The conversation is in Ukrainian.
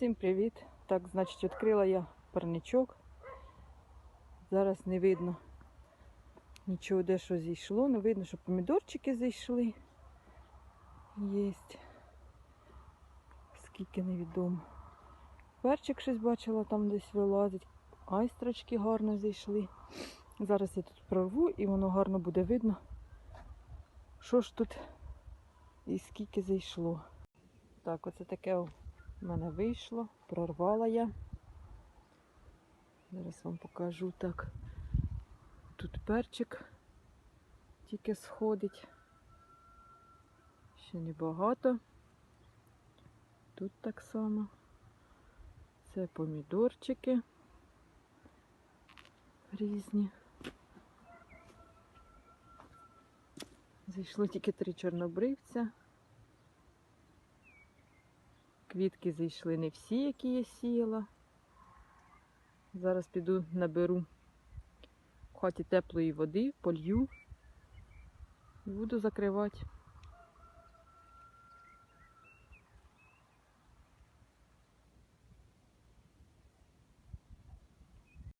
Всім привіт! Так, значить, відкрила я парничок. Зараз не видно нічого, де що зійшло. Не видно, що помідорчики зійшли. Єсть. Скільки невідомо. Перчик щось бачила, там десь вилазить. Айстрочки гарно зійшли. Зараз я тут прорву і воно гарно буде видно, що ж тут і скільки зійшло. Так, оце таке у мене вийшло, прорвала я. Зараз вам покажу так. Тут перчик тільки сходить. Ще небагато. Тут так само. Це помідорчики різні. Зайшло тільки три чорнобривця. Квітки зійшли не всі, які я сіяла. Зараз піду наберу в хаті теплої води, полью і буду закривати.